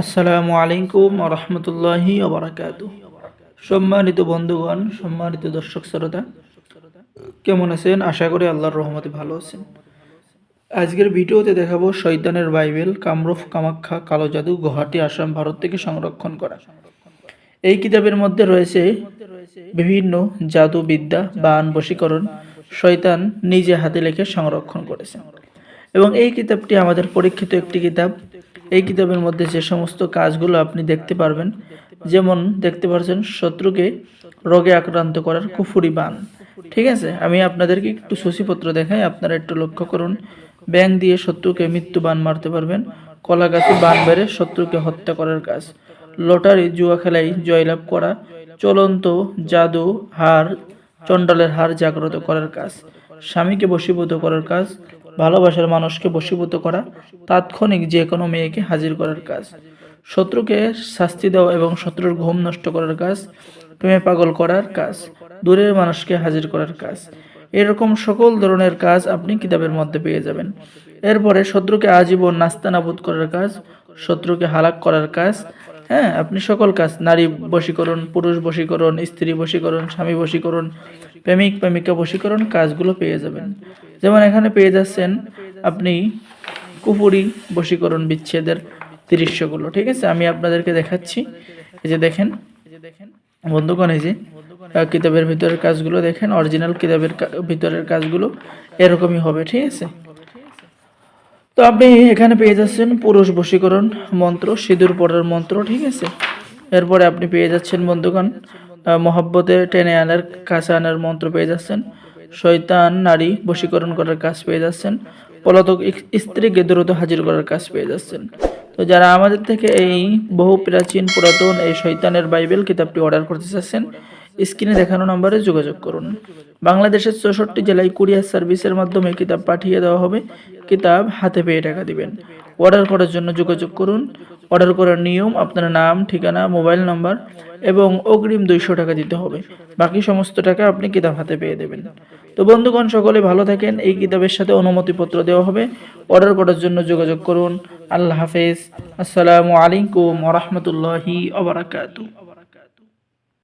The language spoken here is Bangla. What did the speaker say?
আসসালামু আলাইকুম রহমতুল্লাহি ওবরাকাত সম্মানিত বন্ধুগণ, সম্মানিত দর্শক শ্রোতা, কেমন আছেন? আশা করি আল্লাহর রহমতে ভালো আছেন। আজকের ভিডিওতে দেখাবো শৈতানের বাইবেল, কামরূপ, কামাখ্যা, কালো জাদু, গুয়াহাটি, আসাম, ভারত থেকে সংরক্ষণ করা। এই কিতাবের মধ্যে রয়েছে বিভিন্ন জাদু বিদ্যা, বান, বশীকরণ, শয়তান নিজে হাতে লেখে সংরক্ষণ করেছে এবং এই কিতাবটি আমাদের পরীক্ষিত একটি কিতাব এই কিতাবের মধ্যে যে সমস্ত কাজগুলো আপনি দেখতে পারবেন, যেমন দেখতে পাচ্ছেন শত্রুকে রোগে আক্রান্ত করার কুফুরি বান। ঠিক আছে? আমি আপনাদেরকে একটু সূচিপত্র দেখাই, আপনারা একটু লক্ষ্য করুন। ব্যাং দিয়ে শত্রুকে মৃত্যু বান মারতে পারবেন, কলা গাছে বান বেড়ে শত্রুকে হত্যা করার কাজ। লটারি, জুয়া খেলায় জয়লাভ করা, চলন্ত জাদু, হার, চণ্ডালের হার জাগ্রত করার কাজ। স্বামীকে বশীভূত করার কাজ ভালোবাসার মানুষকে বশীভূত করা তাৎক্ষণিক যে কোনো মেয়েকে হাজির করার কাজ। শত্রুকে শাস্তি দেওয়া এবং শত্রুর ঘুম নষ্ট করার কাজ, প্রেমে পাগল করার কাজ, দূরের মানুষকে হাজির করার কাজ। এরকম সকল ধরনের কাজ আপনি কিতাবের মধ্যে পেয়ে যাবেন। এরপরে শত্রুকে আজীবন নাস্তানাবুদ করার কাজ, শত্রুকে হালাক করার কাজ হ্যাঁ আপনি সকল কাজ, নারী বশীকরণ, পুরুষ বশীকরণ, স্ত্রী বশীকরণ, স্বামী বশীকরণ, প্রেমিক, প্রেমিকা বশীকরণ কাজগুলো পেয়ে যাবেন। যেমন এখানে পেয়ে যাচ্ছেন আপনি কুপুরি বশীকরণ বিচ্ছেদের দৃশ্যগুলো। ঠিক আছে, আমি আপনাদেরকে দেখাচ্ছি। এই যে দেখেন, বন্ধুগণ, এই যে কিতাবের ভিতরের কাজগুলো দেখেন, অরিজিনাল কিতাবের ভিতরের কাজগুলো এরকমই হবে, ঠিক আছে? তো আপনি এখানে পেয়ে যাচ্ছেন পুরুষ বশীকরণ মন্ত্র, সিঁদুর পড়ার মন্ত্র, ঠিক আছে? এরপরে আপনি পেয়ে যাচ্ছেন বন্ধুগণ মহব্বতে টেনে আনার, কাছে আনার মন্ত্র পেয়ে যাচ্ছেন। শয়তান নারী বশীকরণ করার কাজ পেয়ে যাচ্ছেন। পলাতক স্ত্রীকে দ্রুত হাজির করার কাজ পেয়ে যাচ্ছেন। তো যারা আমাদের থেকে এই বহু প্রাচীন পুরাতন এই শৈতানের বাইবেল কিতাবটি অর্ডার করতে চাচ্ছেন স্ক্রিনে দেখানো নম্বরে যোগাযোগ করুন। বাংলাদেশের চৌষট্টি জেলায় কুরিয়ার সার্ভিসের মাধ্যমে কিতাব পাঠিয়ে দেওয়া হবে। কিতাব হাতে পেয়ে টাকা দিবেন। অর্ডার করার জন্য যোগাযোগ করুন। অর্ডার করার নিয়ম, আপনার নাম, ঠিকানা, মোবাইল নাম্বার এবং অগ্রিম দুইশো টাকা দিতে হবে। বাকি সমস্ত টাকা আপনি কিতাব হাতে পেয়ে দেবেন। তো বন্ধুগণ, সকলে ভালো থাকেন। এই কিতাবের সাথে অনুমতিপত্র দেওয়া হবে। অর্ডার করার জন্য যোগাযোগ করুন। আল্লাহ হাফেজ। আসসালামু আলাইকুম রহমতুল্লাহি আবরাকাতু